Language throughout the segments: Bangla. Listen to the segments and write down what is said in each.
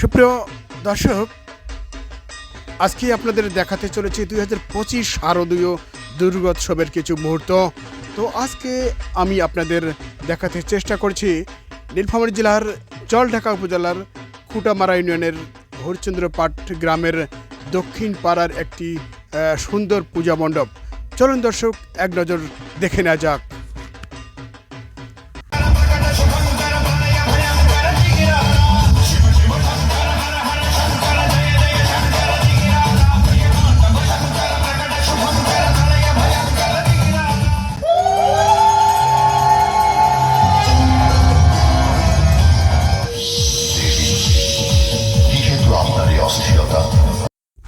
সুপ্রিয় দর্শক আজকে আপনাদের দেখাতে চলেছে দুই হাজার পঁচিশ শারদীয় দুর্গোৎসবের কিছু মুহূর্ত। তো আজকে আমি আপনাদের দেখাতে চেষ্টা করছি নীলফামারী জেলার জলঢাকা উপজেলার খুঁটামারা ইউনিয়নের হরিচন্দ্রপাট গ্রামের দক্ষিণ পাড়ার একটি সুন্দর পূজা মণ্ডপ। চলুন দর্শক, এক নজর দেখে নেওয়া যাক।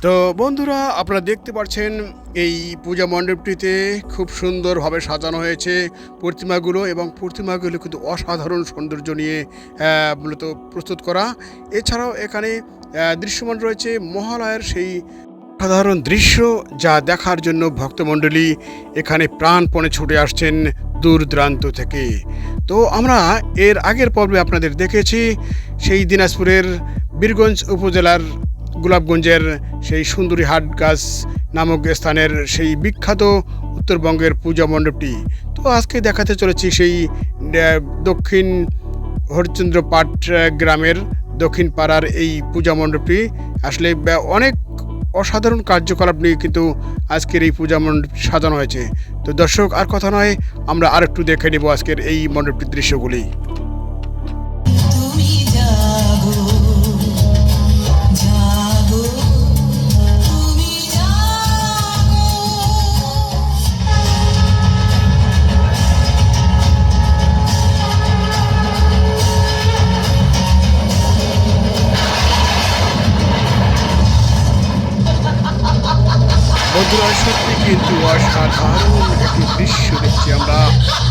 তো বন্ধুরা, আপনারা দেখতে পাচ্ছেন, এই পূজা মণ্ডপটিতে খুব সুন্দরভাবে সাজানো হয়েছে প্রতিমাগুলো এবং প্রতিমাগুলো কিন্তু অসাধারণ সৌন্দর্য নিয়ে মূলত প্রস্তুত করা। এছাড়াও এখানে দৃশ্যমান রয়েছে মহালয়ের সেই সাধারণ দৃশ্য যা দেখার জন্য ভক্তমণ্ডলী এখানে প্রাণপণে ছুটে আসছেন দূর দূরান্ত থেকে। তো আমরা এর আগের পর্বে আপনাদের দেখেছি, সেই দিনাজপুরের বীরগঞ্জ উপজেলার গোলাপগঞ্জের সেই সুন্দরী হাট গাছ নামক স্থানের সেই বিখ্যাত উত্তরবঙ্গের পূজা মণ্ডপটি। তো আজকে দেখাতে চলেছি সেই দক্ষিণ হরিচন্দ্র পাট গ্রামের দক্ষিণ পাড়ার এই পূজা মণ্ডপটি। আসলে অনেক অসাধারণ কার্যকলাপ নিয়ে কিন্তু আজকের এই পূজা মণ্ডপ সাজানো হয়েছে। তো দর্শক, আর কথা নয়, আমরা আরেকটু দেখে নেব আজকের এই মণ্ডপটির দৃশ্যগুলি। বন্ধুরা সত্যি কিন্তু অসাধারণ একটি দৃশ্য দেখছি আমরা।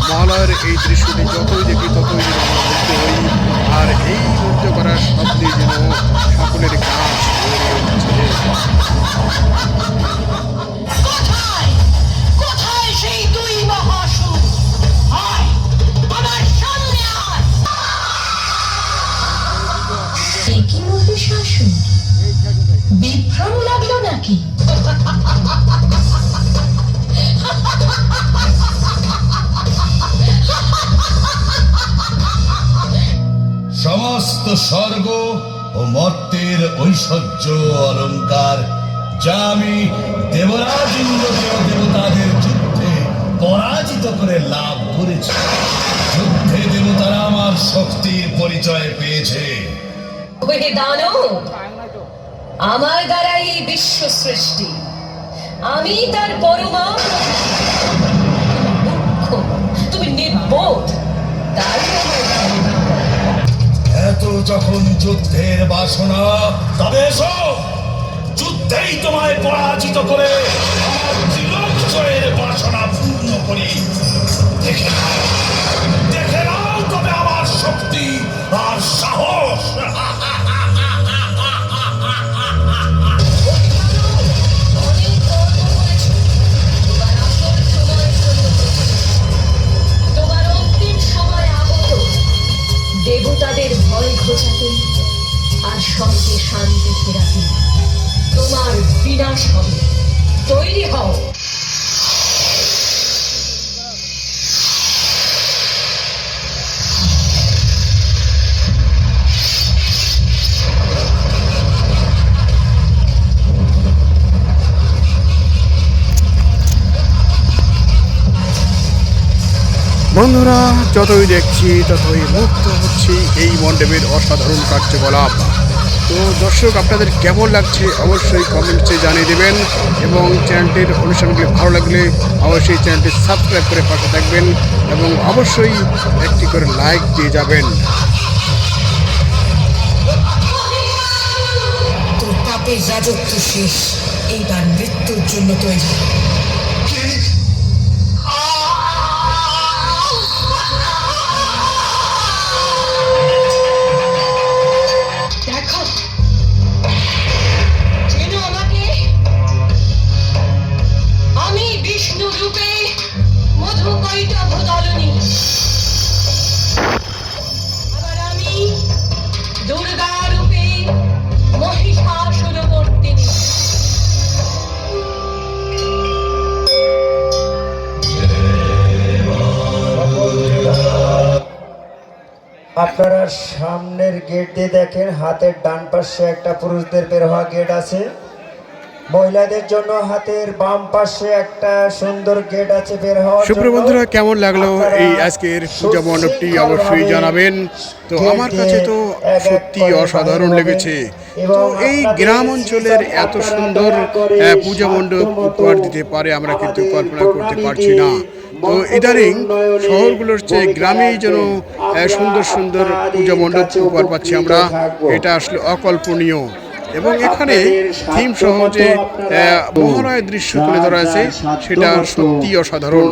মহালয়ের এই দৃশ্যটি যতই দেখি, ততই আমরা বলতে হই। স্বর্গ ও মর্তের ঐশ্বর্য অলংকার যা আমি দেবরাজ দেবতাদের যুদ্ধে পরাজিত করে লাভ করেছি। যুদ্ধে দেবতারা আমার শক্তির পরিচয় পেয়েছে। আমার দ্বারাই এই বিশ্ব সৃষ্টি। আমি তার পরমা তুমি নির্বোধ, তাই। এত যখন যুদ্ধের বাসনা, তবে এসো, যুদ্ধেই তোমায় পরাজিত করে আমার তিলক জয়ের বাসনা পূর্ণ করি। দেখে নাও দেখে নাও তবে আমার শক্তি আর সাহস। তোমার বিনাশ হবে। তৈরি হও। বন্ধুরা, যতই দেখছি ততই মুগ্ধ হচ্ছি এই মণ্ডপের অসাধারণ কার্যকলাপ। তো দর্শক, আপনাদের কেমন লাগছে অবশ্যই কমেন্টসে জানিয়ে দেবেন এবং চ্যানেলটির অনুষ্ঠানগুলি ভালো লাগলে অবশ্যই চ্যানেলটি সাবস্ক্রাইব করে পাশে থাকবেন এবং অবশ্যই একটি করে লাইক দিয়ে যাবেন। এইবার মৃত্যুর জন্য তৈরি। আপনারা সামনের গেট দিয়ে দেখেন হাতের ডান পাশে একটা পুরুষদের বের হওয়া গেট আছে। মহিলাদের জন্য হাতের বাম পাশে একটা সুন্দর গেট আছে বের হওয়া সুপ্রিয় বন্ধুরা কেমন লাগল এই আজকের পূজা মণ্ডপটি? অবশ্যই জানাবেন। তো আমার কাছে তো সত্যি অসাধারণ লেগেছে। তো এই গ্রাম অঞ্চলের এত সুন্দর পূজা মণ্ডপ উপহার দিতে পারে আমরা কিন্তু কল্পনা করতে পারছি না। তো ইদানিং শহরগুলোর চেয়ে গ্রামেই যেন সুন্দর সুন্দর পূজা মণ্ডপ উপহার পাচ্ছি আমরা। এটা আসলে অকল্পনীয়। এবং এখানে থিম সহ যে মহালয়ের দৃশ্য তুলে ধরা আছে সেটা সত্যি অসাধারণ।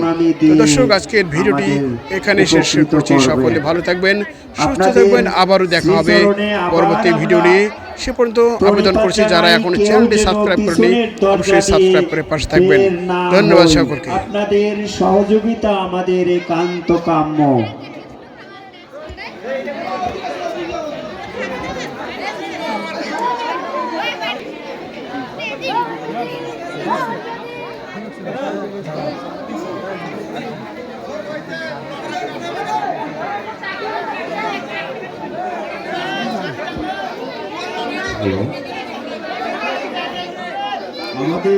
তো দর্শক আজকের ভিডিওটি এখানে শেষ করছি। সকলে ভালো থাকবেন সুস্থ থাকবেন আবারও দেখা হবে পরবর্তী ভিডিও নিয়ে। সে পর্যন্ত আবেদন করছি। যারা এখন চ্যানেলটি যেন সাবস্ক্রাইব করেনি অবশ্যই সাবস্ক্রাইব করে পাশে থাকবেন। ধন্যবাদ সকলকে। আপনাদের সহযোগিতা আমাদের একান্ত কাম্য। আমাদের